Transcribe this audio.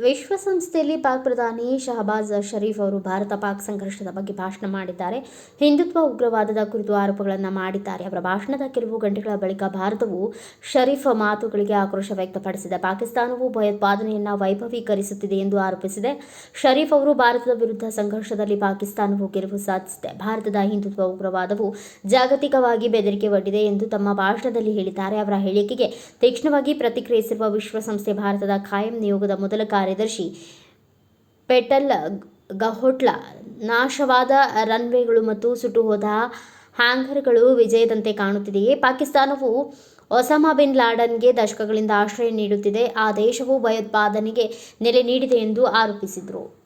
ನವದೆಹಲಿಯಲ್ಲಿ ಪಾಕ್ ಪ್ರಧಾನಿ ಶಹಬಾಜ್ ಷರೀಫ್ ಅವರು ಭಾರತ ಪಾಕ್ ಸಂಘರ್ಷದ ಬಗ್ಗೆ ಭಾಷಣ ಮಾಡಿದ್ದಾರೆ. ಹಿಂದುತ್ವ ಉಗ್ರವಾದದ ಕುರಿತು ಆರೋಪಗಳನ್ನು ಮಾಡಿದ್ದಾರೆ. ಅವರ ಭಾಷಣದ ಕೆಲವು ಗಂಟೆಗಳ ಬಳಿಕ ಭಾರತವು ಷರೀಫ್ ಮಾತುಗಳಿಗೆ ಆಕ್ರೋಶ ವ್ಯಕ್ತಪಡಿಸಿದೆ. ಪಾಕಿಸ್ತಾನವು ಭಯೋತ್ಪಾದನೆಯನ್ನು ವೈಭವೀಕರಿಸುತ್ತಿದೆ ಎಂದು ಆರೋಪಿಸಿದೆ. ಷರೀಫ್ ಅವರು ಭಾರತದ ವಿರುದ್ಧ ಸಂಘರ್ಷದಲ್ಲಿ ಪಾಕಿಸ್ತಾನವು ಗೆಲುವು ಸಾಧಿಸಿದೆ. ಭಾರತದ ಹಿಂದುತ್ವ ಉಗ್ರವಾದವು ಜಾಗತಿಕವಾಗಿ ಬೆದರಿಕೆ ಒಡ್ಡಿದೆ ಎಂದು ತಮ್ಮ ಭಾಷಣದಲ್ಲಿ ಹೇಳಿದ್ದಾರೆ. ಅವರ ಹೇಳಿಕೆಗೆ ತೀಕ್ಷ್ಣವಾಗಿ ಪ್ರತಿಕ್ರಿಯಿಸಿರುವ ವಿಶ್ವಸಂಸ್ಥೆ ಭಾರತದ ಖಾಯಂ ನಿಯೋಗದ ಮೊದಲ ಕಾರ್ಯದರ್ಶಿ ಪೆಟಲ್ ಗಹೋಟ್ಲಾ, ನಾಶವಾದ ರನ್ವೇಗಳು ಮತ್ತು ಸುಟ್ಟುಹೋದ ಹ್ಯಾಂಗರ್ಗಳು ವಿಜಯದಂತೆ ಕಾಣುತ್ತಿದೆಯೇ? ಪಾಕಿಸ್ತಾನವು ಒಸಾಮಾ ಬಿನ್ ಲಾಡನ್ಗೆ ದಶಕಗಳಿಂದ ಆಶ್ರಯ ನೀಡುತ್ತಿದೆ. ಆ ದೇಶವು ಭಯೋತ್ಪಾದನೆಗೆ ನೆಲೆ ನೀಡಿದೆ ಎಂದು ಆರೋಪಿಸಿದರು.